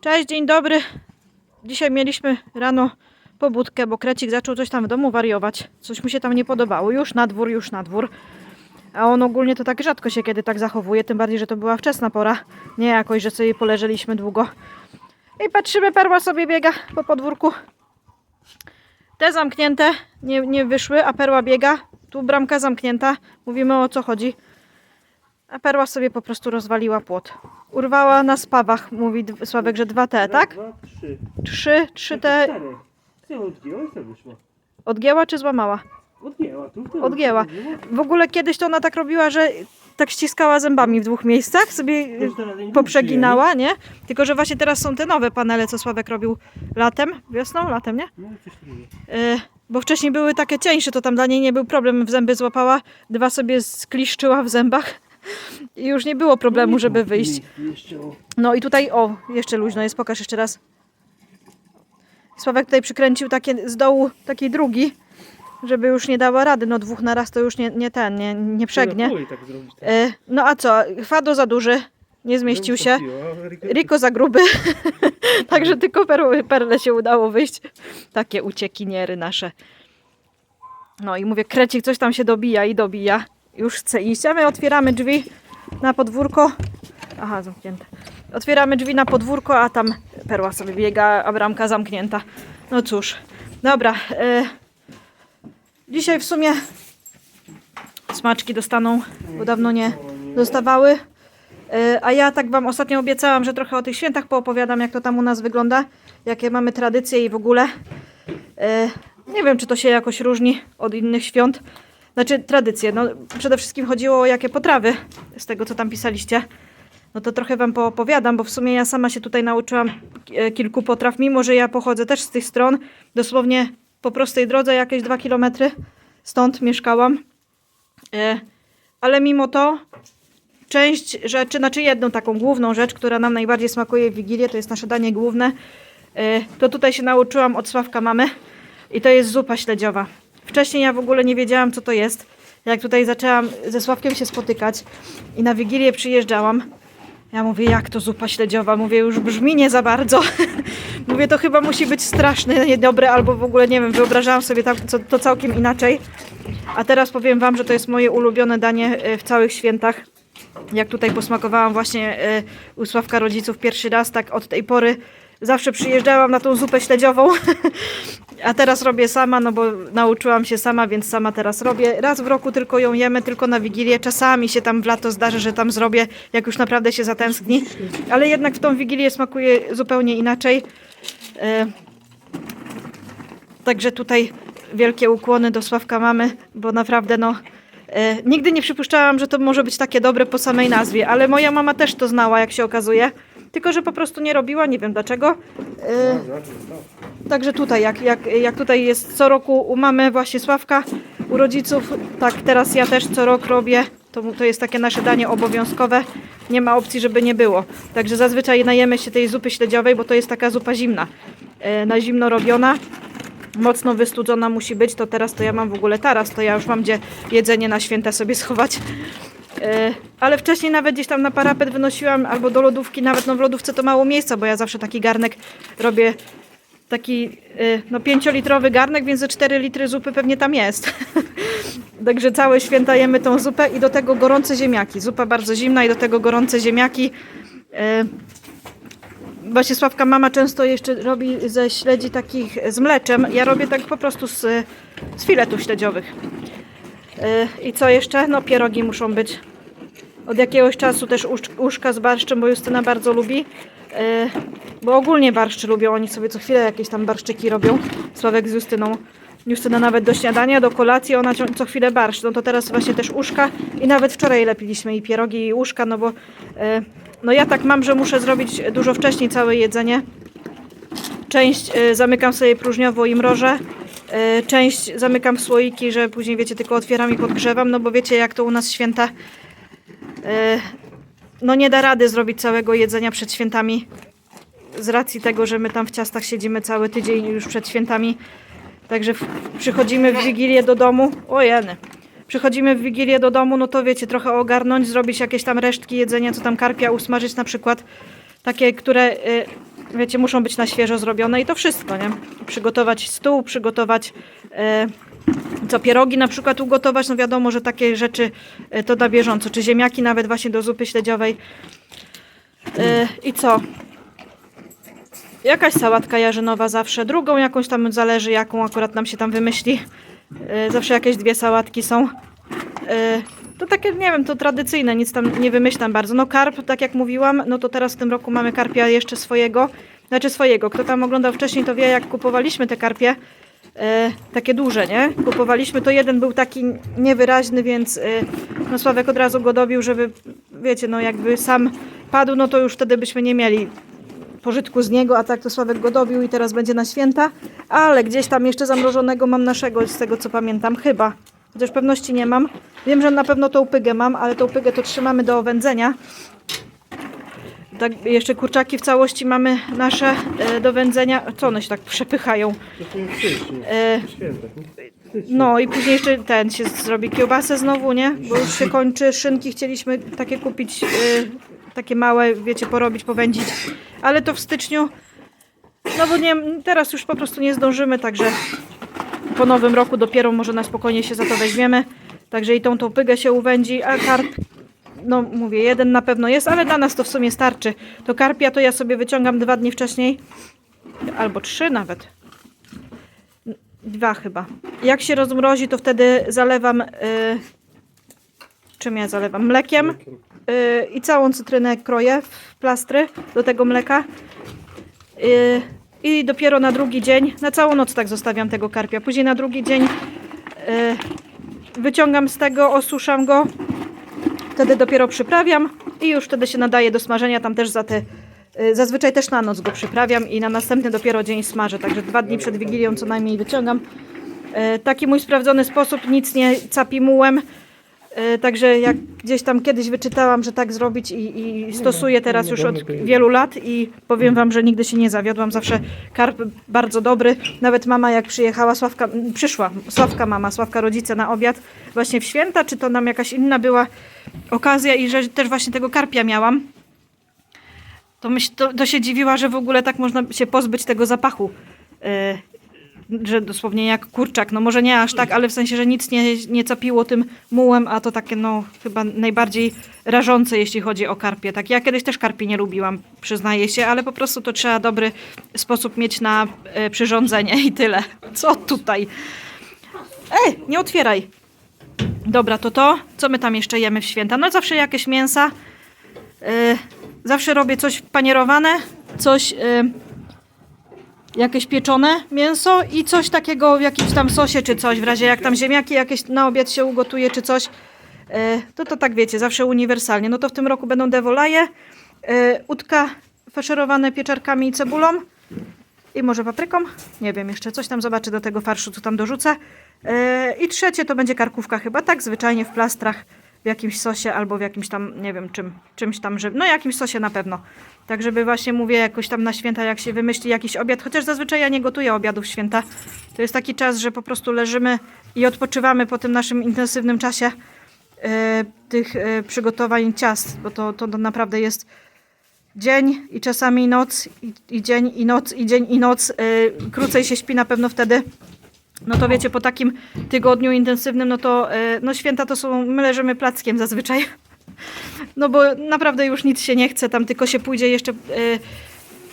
Cześć, dzień dobry. Dzisiaj mieliśmy rano pobudkę, bo Krecik zaczął coś tam w domu wariować. Coś mu się tam nie podobało. Już na dwór, już na dwór. A on ogólnie to tak rzadko się kiedy tak zachowuje, tym bardziej, że to była wczesna pora. Nie jakoś, że sobie poleżeliśmy długo. I patrzymy, perła sobie biega po podwórku. Te zamknięte, nie, nie wyszły, a perła biega. Tu bramka zamknięta. Mówimy o co chodzi. A perła sobie po prostu rozwaliła płot. Urwała na spawach, mówi Sławek, że dwa te, tak? Dwa, trzy. Trzy, trzy Cztery. Ty odgięła i to wyszło. odgięła czy złamała? Odgięła, tu, tu. Odgięła. W ogóle kiedyś to ona tak robiła, że tak ściskała zębami w dwóch miejscach, sobie Już teraz nie poprzeginała, nie? Tylko, że właśnie teraz są te nowe panele, co Sławek robił latem, wiosną, latem, nie? No coś takiego. E, bo wcześniej były takie cieńsze, to tam dla niej nie był problem, w zęby złapała, dwa sobie skliszczyła w zębach i już nie było problemu, żeby wyjść. No i tutaj, o, jeszcze luźno jest, pokaż jeszcze raz. Sławek tutaj przykręcił takie z dołu, taki drugi, żeby już nie dała rady. No dwóch na raz to już nie, nie ten, nie, nie przegnie. Tak. Tak. E, no a co, Fado za duży, nie zmieścił się. Riko za gruby, także tylko perły, perle się udało wyjść. Takie uciekiniery nasze. No i mówię, krecik coś tam się dobija i dobija. Już chce iść, a my otwieramy drzwi na podwórko. Aha, zamknięte. Otwieramy drzwi na podwórko, a tam perła sobie biega, a bramka zamknięta. No cóż, dobra. E, dzisiaj w sumie smaczki dostaną, bo dawno nie dostawały. E, A ja tak Wam ostatnio obiecałam, że trochę o tych świętach poopowiadam, jak to tam u nas wygląda, jakie mamy tradycje i w ogóle. E, Nie wiem, czy to się jakoś różni od innych świąt. Znaczy, tradycje. No, przede wszystkim chodziło o jakie potrawy, z tego co tam pisaliście. No to trochę Wam poopowiadam, bo w sumie ja sama się tutaj nauczyłam e, kilku potraw, mimo że ja pochodzę też z tych stron. Dosłownie po prostej drodze, jakieś dwa kilometry stąd mieszkałam. E, Ale mimo to część rzeczy, znaczy jedną taką główną rzecz, która nam najbardziej smakuje w Wigilię, to jest nasze danie główne, y, to tutaj się nauczyłam od Sławka mamy i to jest zupa śledziowa. Wcześniej ja w ogóle nie wiedziałam, co to jest. Jak tutaj zaczęłam ze Sławkiem się spotykać i na Wigilię przyjeżdżałam, ja mówię, jak to zupa śledziowa? Mówię, już brzmi nie za bardzo. mówię, to chyba musi być straszne, niedobre, albo w ogóle, nie wiem, wyobrażałam sobie to całkiem inaczej. A teraz powiem Wam, że to jest moje ulubione danie y, w całych świętach jak tutaj posmakowałam właśnie e, u Sławka rodziców pierwszy raz, tak od tej pory zawsze przyjeżdżałam na tą zupę śledziową, a teraz robię sama, no bo nauczyłam się sama, więc sama teraz robię. Raz w roku tylko ją jemy, tylko na Wigilię. Czasami się tam w lato zdarzy, że tam zrobię, jak już naprawdę się zatęskni, ale jednak w tą Wigilię smakuje zupełnie inaczej. E, Także tutaj wielkie ukłony do Sławka mamy, bo naprawdę no e, nigdy nie przypuszczałam, że to może być takie dobre po samej nazwie, ale moja mama też to znała, jak się okazuje. Tylko, że po prostu nie robiła, nie wiem dlaczego. E, Także tutaj, jak, jak, jak tutaj jest co roku u mamy właśnie Sławka, u rodziców, tak teraz ja też co rok robię. To, to jest takie nasze danie obowiązkowe. Nie ma opcji, żeby nie było. Także zazwyczaj najemy się tej zupy śledziowej, bo to jest taka zupa zimna. E, na zimno robiona mocno wystudzona musi być, to teraz to ja mam w ogóle taras, to ja już mam gdzie jedzenie na święta sobie schować. E, Ale wcześniej nawet gdzieś tam na parapet wynosiłam albo do lodówki, nawet no w lodówce to mało miejsca, bo ja zawsze taki garnek robię taki e, no 5-litrowy garnek, więc ze 4 litry zupy pewnie tam jest. Także całe święta jemy tą zupę i do tego gorące ziemniaki. Zupa bardzo zimna i do tego gorące ziemniaki. E, Właśnie Sławka mama często jeszcze robi ze śledzi takich z mleczem. Ja robię tak po prostu z, z filetów śledziowych. Yy, I co jeszcze? No pierogi muszą być. Od jakiegoś czasu też usz- uszka z barszczem, bo Justyna bardzo lubi. Yy, Bo ogólnie barszczy lubią, oni sobie co chwilę jakieś tam barszczyki robią. Sławek z Justyną. Justyna nawet do śniadania, do kolacji, ona co chwilę barszcz. No to teraz właśnie też uszka i nawet wczoraj lepiliśmy i pierogi i uszka, no bo yy, no ja tak mam, że muszę zrobić dużo wcześniej całe jedzenie. Część y, zamykam sobie próżniowo i mrożę. Y, Część zamykam słoiki, że później wiecie, tylko otwieram i podgrzewam, no bo wiecie jak to u nas święta. y, No nie da rady zrobić całego jedzenia przed świętami. Z racji tego, że my tam w ciastach siedzimy cały tydzień już przed świętami. Także przychodzimy w Wigilię do domu. O jeny. Przychodzimy w Wigilię do domu, no to wiecie, trochę ogarnąć, zrobić jakieś tam resztki jedzenia, co tam karpia usmażyć na przykład. Takie, które y, wiecie, muszą być na świeżo zrobione i to wszystko, nie? Przygotować stół, przygotować e, co pierogi na przykład ugotować, no wiadomo, że takie rzeczy e, to na bieżąco, czy ziemniaki nawet właśnie do zupy śledziowej. E, I co? Jakaś sałatka jarzynowa zawsze, drugą jakąś tam zależy, jaką akurat nam się tam wymyśli. Zawsze jakieś dwie sałatki są. To takie, nie wiem, to tradycyjne, nic tam nie wymyślam bardzo. No karp, tak jak mówiłam, no to teraz w tym roku mamy karpia jeszcze swojego. Znaczy swojego. Kto tam oglądał wcześniej, to wie, jak kupowaliśmy te karpie. E, takie duże, nie? Kupowaliśmy, to jeden był taki niewyraźny, więc e, no Sławek od razu go dobił, żeby, wiecie, no jakby sam padł, no to już wtedy byśmy nie mieli pożytku z niego, a tak to Sławek go dobił i teraz będzie na święta, ale gdzieś tam jeszcze zamrożonego mam naszego, z tego co pamiętam, chyba. Chociaż pewności nie mam. Wiem, że na pewno tą pygę mam, ale tą pygę to trzymamy do wędzenia. Tak, jeszcze kurczaki w całości mamy nasze e, do wędzenia. Co one się tak przepychają? E? Styczni. no i później jeszcze ten się zrobi kiełbasę znowu, nie? Bo już się kończy. Szynki chcieliśmy takie kupić, y, takie małe, wiecie, porobić, powędzić. Ale to w styczniu. No bo nie, teraz już po prostu nie zdążymy, także po nowym roku dopiero może na spokojnie się za to weźmiemy. Także i tą tą pygę się uwędzi, a karp, no mówię, jeden na pewno jest, ale dla nas to w sumie starczy. To karpia to ja sobie wyciągam dwa dni wcześniej, albo trzy nawet. Dwa chyba. Jak się rozmrozi, to wtedy zalewam. Y, czym ja zalewam? Mlekiem. Y, I całą cytrynę kroję w plastry do tego mleka. Y, I dopiero na drugi dzień, na całą noc tak zostawiam tego karpia. Później na drugi dzień y, wyciągam z tego, osuszam go. Wtedy dopiero przyprawiam i już wtedy się nadaje do smażenia. Tam też za te. y, Zazwyczaj też na noc go przyprawiam i na następny dopiero dzień smażę. Także dwa dni przed Wigilią co najmniej wyciągam. E, Taki mój sprawdzony sposób, nic nie capi mułem. E, Także jak gdzieś tam kiedyś wyczytałam, że tak zrobić i, i stosuję teraz już od wielu lat i powiem Wam, że nigdy się nie zawiodłam. Zawsze karp bardzo dobry. Nawet mama jak przyjechała, Sławka, przyszła, Sławka mama, Sławka rodzice na obiad właśnie w święta, czy to nam jakaś inna była okazja i że też właśnie tego karpia miałam. To, myśl, to, to się dziwiła, że w ogóle tak można się pozbyć tego zapachu. E, że dosłownie jak kurczak, no może nie aż tak, ale w sensie, że nic nie, nie capiło tym mułem, a to takie no chyba najbardziej rażące, jeśli chodzi o karpie. Tak, ja kiedyś też karpi nie lubiłam, przyznaję się, ale po prostu to trzeba dobry sposób mieć na e, przyrządzenie i tyle. Co tutaj? Ej, nie otwieraj. Dobra, to to. Co my tam jeszcze jemy w święta? No zawsze jakieś mięsa. E, zawsze robię coś panierowane, coś... e, jakieś pieczone mięso i coś takiego w jakimś tam sosie czy coś, w razie jak tam ziemniaki jakieś na obiad się ugotuje czy coś, e, to to tak wiecie, zawsze uniwersalnie. No to w tym roku będą dewolaje, e, udka faszerowane pieczarkami i cebulą i może papryką, nie wiem jeszcze, coś tam zobaczę do tego farszu, co tam dorzucę. E, I trzecie to będzie karkówka chyba, tak zwyczajnie w plastrach, w jakimś sosie albo w jakimś tam, nie wiem czym, czymś tam, że, no jakimś sosie na pewno. Tak, żeby właśnie mówię jakoś tam na święta, jak się wymyśli jakiś obiad, chociaż zazwyczaj ja nie gotuję obiadów święta. To jest taki czas, że po prostu leżymy i odpoczywamy po tym naszym intensywnym czasie e, tych e, przygotowań ciast, bo to, to naprawdę jest dzień i czasami noc, i, i dzień i noc, i dzień i noc. E, krócej się śpi na pewno wtedy. No to wiecie, po takim tygodniu intensywnym, no to e, no święta to są, my leżymy plackiem zazwyczaj. No bo naprawdę już nic się nie chce, tam tylko się pójdzie jeszcze y,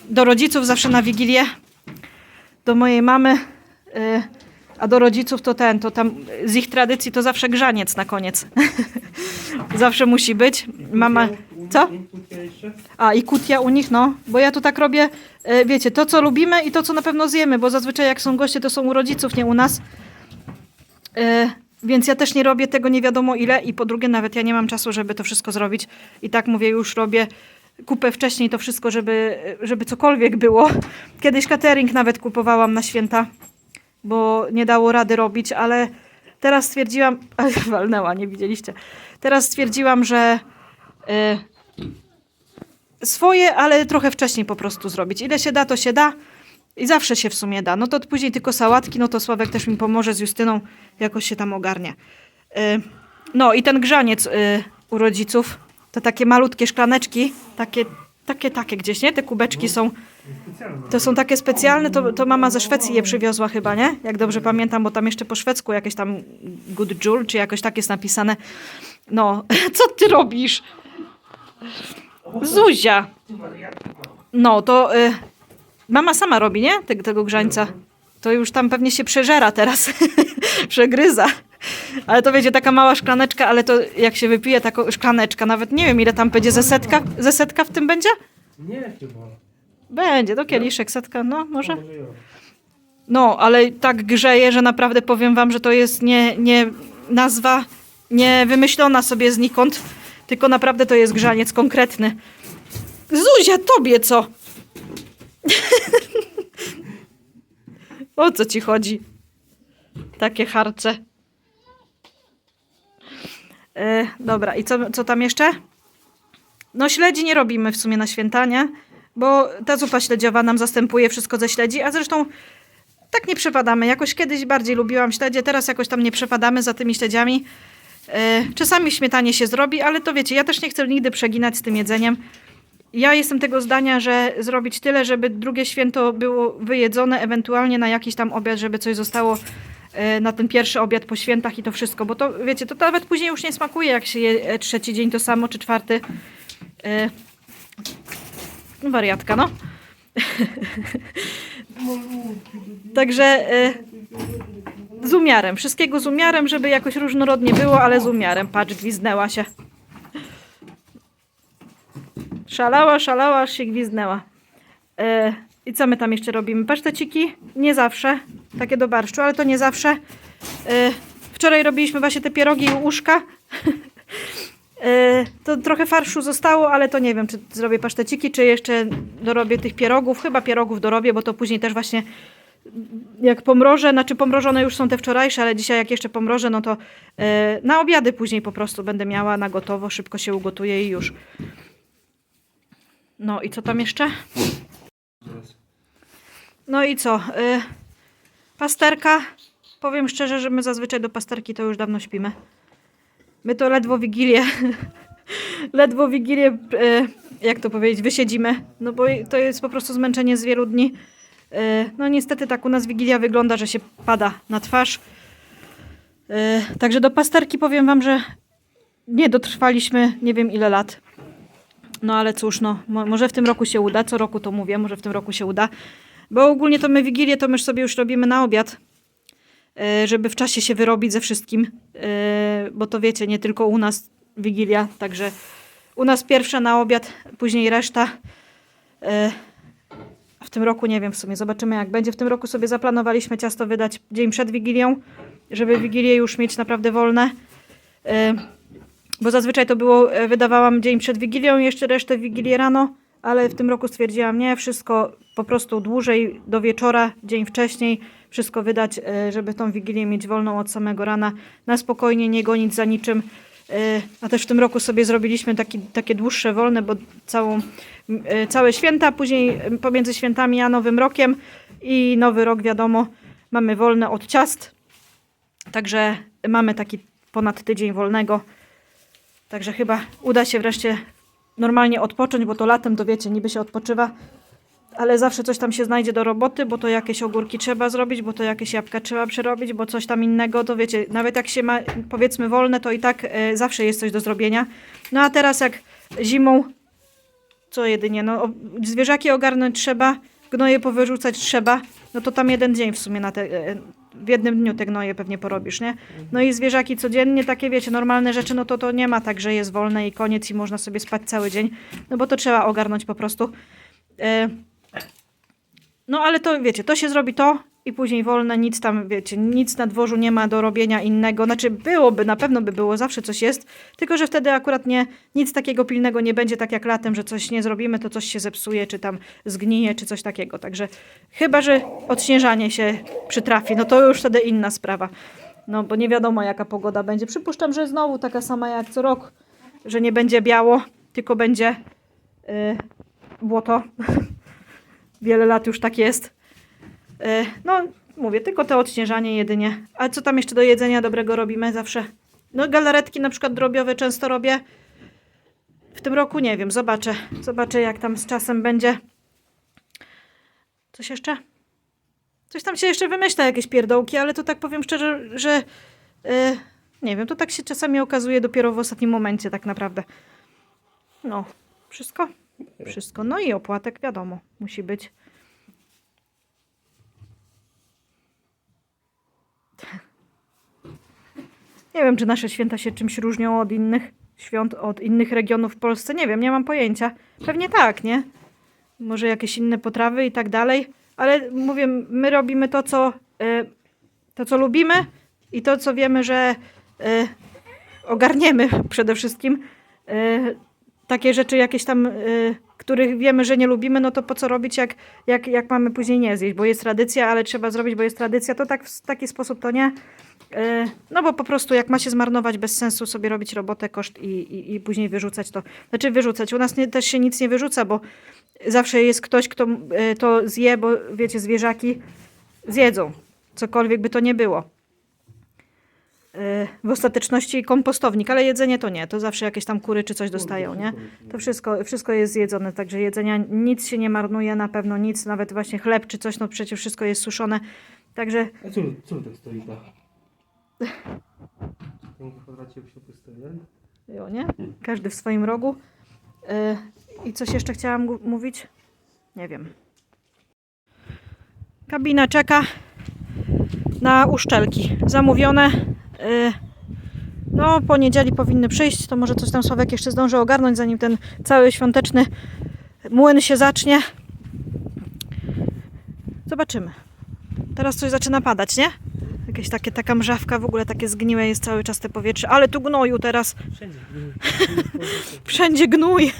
do rodziców zawsze na Wigilię, do mojej mamy, y, a do rodziców to ten, to tam z ich tradycji to zawsze grzaniec na koniec. zawsze musi być. Mama, co? A i kutia u nich, no, bo ja tu tak robię, wiecie, to co lubimy i to co na pewno zjemy, bo zazwyczaj jak są goście, to są u rodziców, nie u nas. Y, Więc ja też nie robię tego nie wiadomo ile i po drugie nawet ja nie mam czasu, żeby to wszystko zrobić. I tak mówię, już robię kupę wcześniej to wszystko, żeby, żeby cokolwiek było. Kiedyś catering nawet kupowałam na święta, bo nie dało rady robić, ale teraz stwierdziłam, walnęła, nie widzieliście. Teraz stwierdziłam, że y, swoje, ale trochę wcześniej po prostu zrobić. Ile się da, to się da. I zawsze się w sumie da. No to później tylko sałatki, no to Sławek też mi pomoże z Justyną, jakoś się tam ogarnie. Y, No i ten grzaniec y, u rodziców, to takie malutkie szklaneczki, takie takie, takie gdzieś, nie? Te kubeczki są, to są takie specjalne, to, to mama ze Szwecji je przywiozła chyba, nie? Jak dobrze pamiętam, bo tam jeszcze po szwedzku jakieś tam good jul, czy jakoś tak jest napisane. No, co ty robisz? Zuzia! No, to y, mama sama robi, nie? Tego, tego grzańca. To już tam pewnie się przeżera teraz. Przegryza. Ale to wiecie, taka mała szklaneczka, ale to jak się wypije taką szklaneczka, nawet nie wiem ile tam będzie, ze setka, ze setka w tym będzie? Nie chyba. Będzie, to kieliszek, setka, no może. Ja. No, ale tak grzeje, że naprawdę powiem wam, że to jest nie, nie nazwa, nie wymyślona sobie znikąd, tylko naprawdę to jest grzaniec konkretny. Zuzia, tobie co? o co ci chodzi? Takie harce. E, dobra, i co, co tam jeszcze? No śledzi nie robimy w sumie na święta, nie? Bo ta zupa śledziowa nam zastępuje wszystko ze śledzi, a zresztą tak nie przepadamy. Jakoś kiedyś bardziej lubiłam śledzie, teraz jakoś tam nie przepadamy za tymi śledziami. E, czasami śmietanie się zrobi, ale to wiecie, ja też nie chcę nigdy przeginać z tym jedzeniem. Ja jestem tego zdania, że zrobić tyle, żeby drugie święto było wyjedzone, ewentualnie na jakiś tam obiad, żeby coś zostało e, na ten pierwszy obiad po świętach i to wszystko, bo to wiecie, to nawet później już nie smakuje, jak się je e, trzeci dzień to samo, czy czwarty. Wariatka, no. Także z umiarem. Wszystkiego z umiarem, żeby jakoś różnorodnie było, ale z umiarem. Patrz, gwizdnęła się. Szalała, szalała, aż się gwizdnęła. E, I co my tam jeszcze robimy? Paszteciki? Nie zawsze. Takie do barszczu, ale to nie zawsze. E, wczoraj robiliśmy właśnie te pierogi i uszka. E, To trochę farszu zostało, ale to nie wiem, czy zrobię paszteciki, czy jeszcze dorobię tych pierogów. Chyba pierogów dorobię, bo to później też właśnie jak pomrożę, znaczy pomrożone już są te wczorajsze, ale dzisiaj jak jeszcze pomrożę, no to e, na obiady później po prostu będę miała na gotowo, szybko się ugotuje i już. No i co tam jeszcze? No i co? Y, pasterka. Powiem szczerze, że my zazwyczaj do pasterki to już dawno śpimy. My to ledwo wigilię. ledwo wigilię, y, jak to powiedzieć, wysiedzimy. No bo to jest po prostu zmęczenie z wielu dni. Y, no niestety tak u nas wigilia wygląda, że się pada na twarz. Y, także do pasterki powiem wam, że nie dotrwaliśmy nie wiem ile lat. No ale cóż, no, mo- może w tym roku się uda, co roku to mówię, może w tym roku się uda. Bo ogólnie to my Wigilię to my sobie już robimy na obiad, e, żeby w czasie się wyrobić ze wszystkim. E, Bo to wiecie, nie tylko u nas Wigilia, także u nas pierwsza na obiad, później reszta. W tym roku nie wiem w sumie, zobaczymy jak będzie. W tym roku sobie zaplanowaliśmy ciasto wydać dzień przed Wigilią, żeby Wigilię już mieć naprawdę wolne. E, bo zazwyczaj to było, e, wydawałam dzień przed Wigilią, jeszcze resztę Wigilię rano, ale w tym roku stwierdziłam nie, wszystko po prostu dłużej do wieczora, dzień wcześniej, wszystko wydać, e, żeby tą Wigilię mieć wolną od samego rana, na spokojnie, nie gonić za niczym. E, A też w tym roku sobie zrobiliśmy taki, takie dłuższe wolne, bo całą, e, całe święta, później pomiędzy świętami a Nowym Rokiem i Nowy Rok wiadomo, mamy wolne od ciast, także mamy taki ponad tydzień wolnego. Także chyba uda się wreszcie normalnie odpocząć, bo to latem to wiecie, niby się odpoczywa, ale zawsze coś tam się znajdzie do roboty, bo to jakieś ogórki trzeba zrobić, bo to jakieś jabłka trzeba przerobić, bo coś tam innego, to wiecie, nawet jak się ma powiedzmy wolne, to i tak e, zawsze jest coś do zrobienia. No a teraz jak zimą, co jedynie, no o- zwierzaki ogarnąć trzeba, gnoje powyrzucać trzeba, no to tam jeden dzień w sumie na te, e, w jednym dniu te gnoje pewnie porobisz, nie? No i zwierzaki codziennie, takie wiecie, normalne rzeczy, no to to nie ma tak, że jest wolne i koniec i można sobie spać cały dzień, no bo to trzeba ogarnąć po prostu. E, no ale to wiecie, to się zrobi to i później wolne, nic tam, wiecie, nic na dworzu nie ma do robienia innego. Znaczy byłoby, na pewno by było, zawsze coś jest, tylko że wtedy akurat nie, nic takiego pilnego nie będzie, tak jak latem, że coś nie zrobimy, to coś się zepsuje, czy tam zgnije, czy coś takiego. Także chyba, że odśnieżanie się przytrafi, no to już wtedy inna sprawa. No bo nie wiadomo jaka pogoda będzie. Przypuszczam, że znowu taka sama jak co rok, że nie będzie biało, tylko będzie yy, błoto. Wiele lat już tak jest. E, No, mówię, tylko to odśnieżanie jedynie. A co tam jeszcze do jedzenia dobrego robimy zawsze? No, galaretki na przykład drobiowe często robię. w tym roku nie wiem, zobaczę. Zobaczę, jak tam z czasem będzie. Coś jeszcze? Coś tam się jeszcze wymyśla, jakieś pierdołki, ale to tak powiem szczerze, że e, nie wiem, to tak się czasami okazuje dopiero w ostatnim momencie tak naprawdę. No, wszystko? Wszystko. No i opłatek, wiadomo, musi być. Nie wiem, czy nasze święta się czymś różnią od innych świąt, od innych regionów w Polsce. Nie wiem, nie mam pojęcia. Pewnie tak, nie? Może jakieś inne potrawy i tak dalej. Ale mówię, my robimy to, co, y, to, co lubimy i to, co wiemy, że y, ogarniemy przede wszystkim. Y, takie rzeczy jakieś tam, y, których wiemy, że nie lubimy, no to po co robić, jak, jak, jak mamy później nie zjeść, bo jest tradycja, ale trzeba zrobić, bo jest tradycja, to tak w taki sposób to nie. Y, No bo po prostu jak ma się zmarnować bez sensu sobie robić robotę, koszt i, i, i później wyrzucać to. Znaczy wyrzucać. U nas nie, też się nic nie wyrzuca, bo zawsze jest ktoś, kto y, to zje, bo wiecie, zwierzaki zjedzą. Cokolwiek by to nie było. W ostateczności kompostownik, ale jedzenie to nie. To zawsze jakieś tam kury czy coś dostają, nie? To wszystko, wszystko jest zjedzone, także jedzenia nic się nie marnuje, na pewno nic, nawet właśnie chleb czy coś, no przecież wszystko jest suszone. Także A co, co tak stoi tak? W tym kwadracie nie? Jo, nie? Każdy w swoim rogu. Y, I coś jeszcze chciałam mówić? Nie wiem. Kabina czeka na uszczelki. Zamówione. Y, No, poniedzieli powinny przyjść. To może coś tam Sławek jeszcze zdąży ogarnąć, zanim ten cały świąteczny młyn się zacznie. Zobaczymy. Teraz coś zaczyna padać, nie? Jakieś takie, taka mrzawka, w ogóle takie zgniłe jest cały czas te powietrze. Ale tu gnoju teraz. Wszędzie. Wszędzie gnój.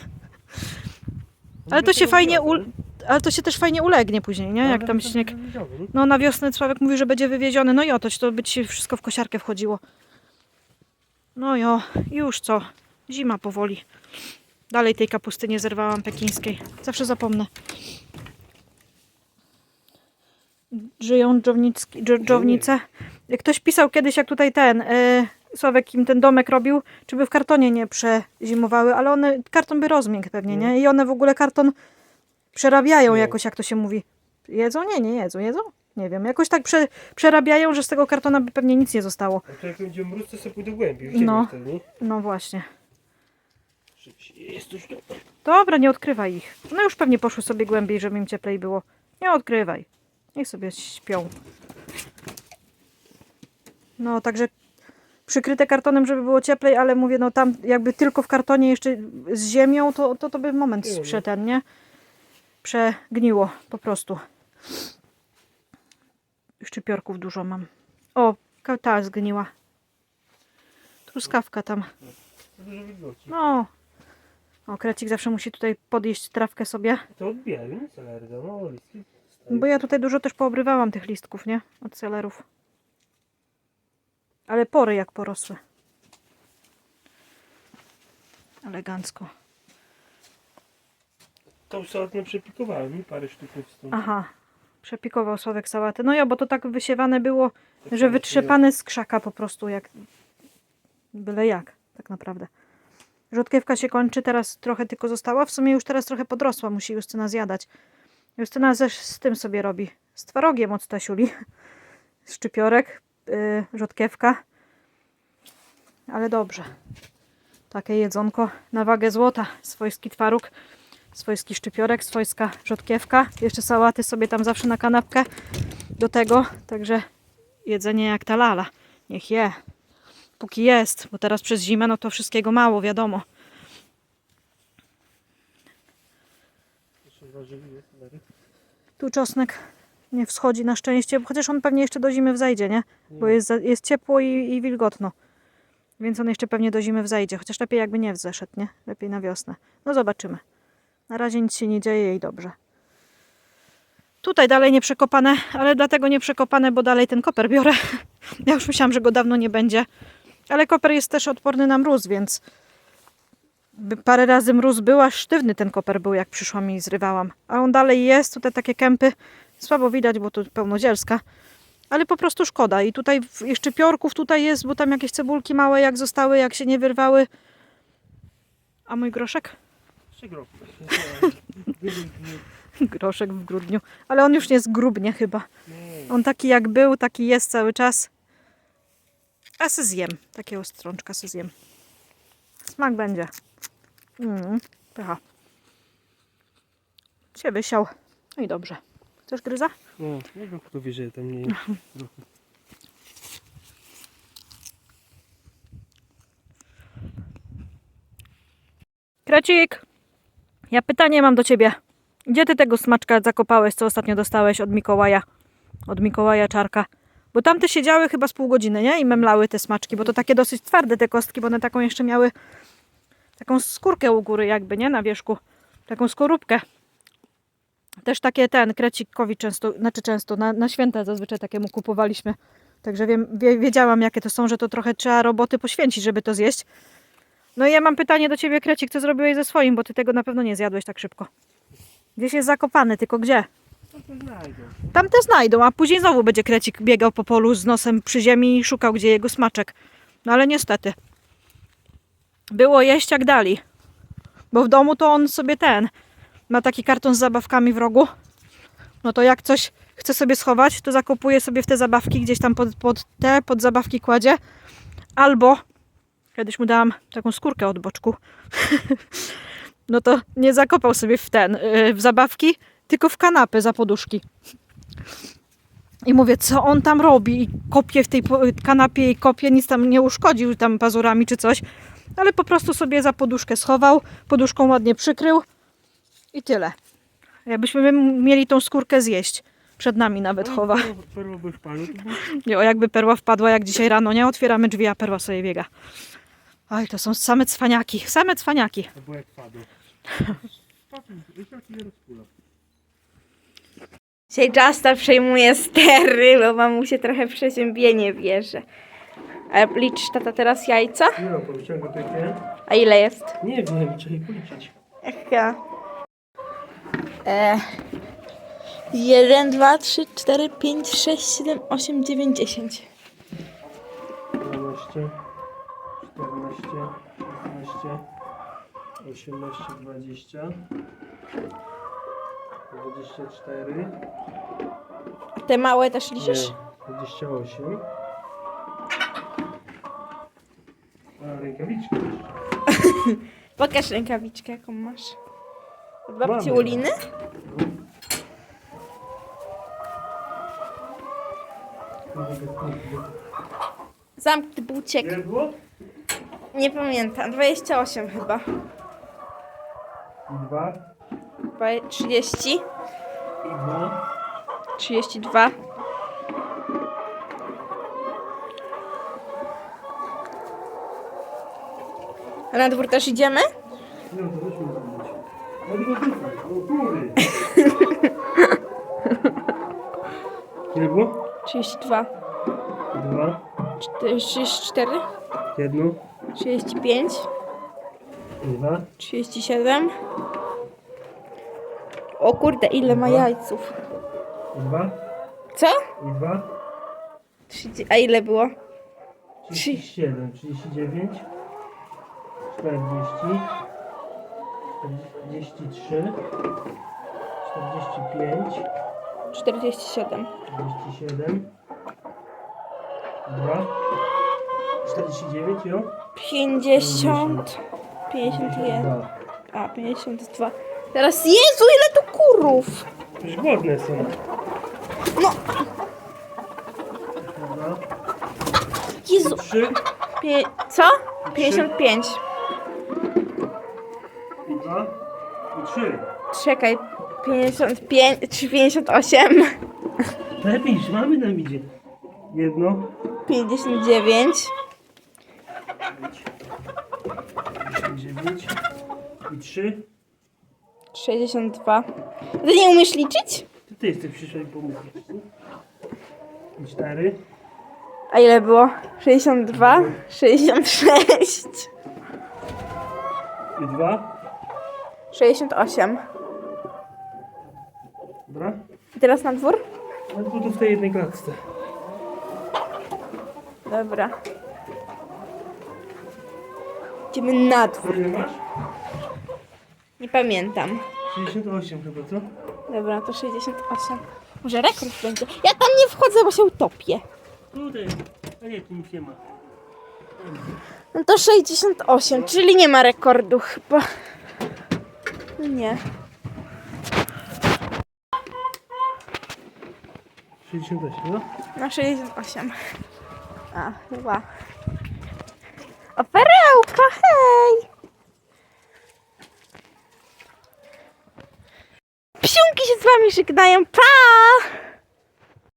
Ale to się fajnie u... Ale to się też fajnie ulegnie później, nie? Jak tam śnieg. No na wiosnę Sławek mówi, że będzie wywieziony. No i oto, to by ci wszystko w kosiarkę wchodziło. No jo, już co. Zima powoli. Dalej tej kapusty nie zerwałam pekińskiej. Zawsze zapomnę. Żyją dżownicki, dżo, dżownice. Ktoś pisał kiedyś, jak tutaj ten y, Sławek im ten domek robił, czy by w kartonie nie przezimowały, ale one, karton by rozmiękł pewnie, nie? I one w ogóle karton przerabiają Nie. jakoś, jak to się mówi. Jedzą? Nie, nie jedzą. Jedzą? Nie wiem. Jakoś tak prze, przerabiają, że z tego kartona by pewnie nic nie zostało. A to jak będzie mróz, to sobie pójdę głębiej. W No. ziemię wtedy, nie? No właśnie. Jest coś tu. Dobra, nie odkrywaj ich. No już pewnie poszły sobie głębiej, żeby im cieplej było. Nie odkrywaj. Niech sobie śpią. No, także przykryte kartonem, żeby było cieplej, ale mówię, no tam jakby tylko w kartonie jeszcze z ziemią, to to, to by moment no. przetem, nie? Przegniło po prostu. Szczypiorków dużo mam. O, ta zgniła. Truskawka tam. No. O, krecik zawsze musi tutaj podjeść trawkę sobie. To odbijają, nie? Celerga, no listki. Bo ja tutaj dużo też poobrywałam tych listków, nie? Od selerów. Ale pory jak porosły. Elegancko. Tą sałatę przepikowałem i parę sztuk stąd. Aha. Przepikował Sławek sałatę. No ja, bo to tak wysiewane było, Tak że samo wytrzepane z krzaka po prostu jak... Byle jak, tak naprawdę. Rzodkiewka się kończy, teraz trochę tylko została. W sumie już teraz trochę podrosła, musi Justyna zjadać. Justyna ze, z tym sobie robi. Z twarogiem od Stasiuli. Szczypiorek, yy, rzodkiewka. Ale dobrze. Takie jedzonko na wagę złota. Swojski twaróg, swojski szczypiorek, swojska rzodkiewka. Jeszcze sałaty sobie tam zawsze na kanapkę do tego. Także jedzenie jak ta lala. Niech je. Póki jest, bo teraz przez zimę no to wszystkiego mało, wiadomo. Tu czosnek nie wschodzi na szczęście, chociaż on pewnie jeszcze do zimy wzejdzie, nie? Bo jest, jest ciepło i, i wilgotno. Więc on jeszcze pewnie do zimy wzejdzie, chociaż lepiej jakby nie wzeszedł, nie? Lepiej na wiosnę. No zobaczymy. Na razie nic się nie dzieje i dobrze. Tutaj dalej nie przekopane, ale dlatego nie przekopane, bo dalej ten koper biorę. Ja już myślałam, że go dawno nie będzie. Ale koper jest też odporny na mróz, więc parę razy mróz był, aż sztywny ten koper był, jak przyszłam i zrywałam. A on dalej jest, tutaj takie kępy, słabo widać, bo tu pełnodzielska. Ale po prostu szkoda. I tutaj jeszcze piorków tutaj jest, bo tam jakieś cebulki małe jak zostały, jak się nie wyrwały. A mój groszek? Jeszcze grób. Groszek w grudniu. Ale on już nie jest grubnie chyba. On taki jak był, taki jest cały czas. A se zjem. Takiego strączka se zjem. Smak będzie. Mm, pycha. Się wysiał. No i dobrze. Chcesz gryza? No, nie wiem kto wie, że tam nie trochę. Krecik! Ja pytanie mam do ciebie. Gdzie ty tego smaczka zakopałeś, co ostatnio dostałeś od Mikołaja? Od Mikołaja Czarka. Bo tamte siedziały chyba z pół godziny, nie? I memlały te smaczki, bo to takie dosyć twarde te kostki, bo one taką jeszcze miały taką skórkę u góry jakby, nie? Na wierzchu. Taką skorupkę. Też takie ten, krecikowi często, znaczy często, na, na święta zazwyczaj takiemu kupowaliśmy. Także wiem, wie, wiedziałam jakie to są, że to trochę trzeba roboty poświęcić, żeby to zjeść. No i ja mam pytanie do ciebie, Krecik, co zrobiłeś ze swoim, bo ty tego na pewno nie zjadłeś tak szybko. Gdzieś jest zakopany, tylko gdzie? No. Tam te znajdą, a później znowu będzie Krecik biegał po polu z nosem przy ziemi i szukał, gdzie jego smaczek. No ale niestety. Było jeść jak dali. Bo w domu to on sobie ten, ma taki karton z zabawkami w rogu. No to jak coś chce sobie schować, to zakopuje sobie w te zabawki, gdzieś tam pod, pod te, pod zabawki kładzie. Albo Kiedyś mu dałam taką skórkę od boczku. no to nie zakopał sobie w ten, yy, w zabawki, tylko w kanapę za poduszki. I mówię, co on tam robi? I kopie w tej po- kanapie i kopie, nic tam nie uszkodził tam pazurami czy coś. Ale po prostu sobie za poduszkę schował, poduszką ładnie przykrył i tyle. Jakbyśmy mieli tą skórkę zjeść. Przed nami nawet chowa. Perło by. Nie, o jakby perła wpadła jak dzisiaj rano, nie? Otwieramy drzwi, a perła sobie biega. Oj, to są same cwaniaki, same cwaniaki. To nie rozkula. Dzisiaj Justa przejmuje stery, bo mam mu się trochę przeziębienie bierze. A liczysz tata teraz jajca? Nie no, powyciągam takie. A ile jest? Nie wiem, trzeba ich policzyć. Ech, e, 1, 2, 3, 4, 5, 6, 7, 8, 9, 10. 12, 14, 15, 18, 20, 24, Te małe też nie, liczysz? 28. A rękawiczki jeszcze. Pokaż rękawiczkę, jaką masz. Od babci Mamy. Uliny? Zamknij buciek. Ile było? Nie pamiętam. 28 chyba. Dwa, Dwa- 30. i dwa. 32. A na dwór też idziemy? No to weźmy zrobić. No tylko tutaj, o góry. Ile było? 32. Dwa, 34. jedno, 35. dwa, 37. O kurde, ile ma jajców. i dwa, Co? i dwa. 30. A ile było? 37, 39, 40, 43, 45, 47. 47, 2, 49, jo? 50. 51. 2. A, 52. Teraz, Jezu, ile tu kurów! Już głodne są. No, Dobra. Jezu. 3 Pie... Co? 55. i 2 i 3. Czekaj. 55 czy 58? Lepiej, mamy nam idzie. Jedno, 59. 9 i 3. 62. Ty nie umiesz liczyć? To ty jesteś przyszła i pomóż. I 4. A ile było? 62. 66. I 2. 68. Dobra? I teraz na dwór? No to tu w tej jednej klatce. Dobra. Idziemy na dwór. Ile masz? Nie pamiętam. 68 chyba, co? Dobra, to 68. Może rekord będzie. Ja tam nie wchodzę, bo się utopię. Tutaj. A nie, tu nic nie ma. No to 68, czyli nie ma rekordu chyba. No Nie. 68, no? Na 68. A, chyba. O, perełka, hej! Psiunki się z wami żegnają, pa!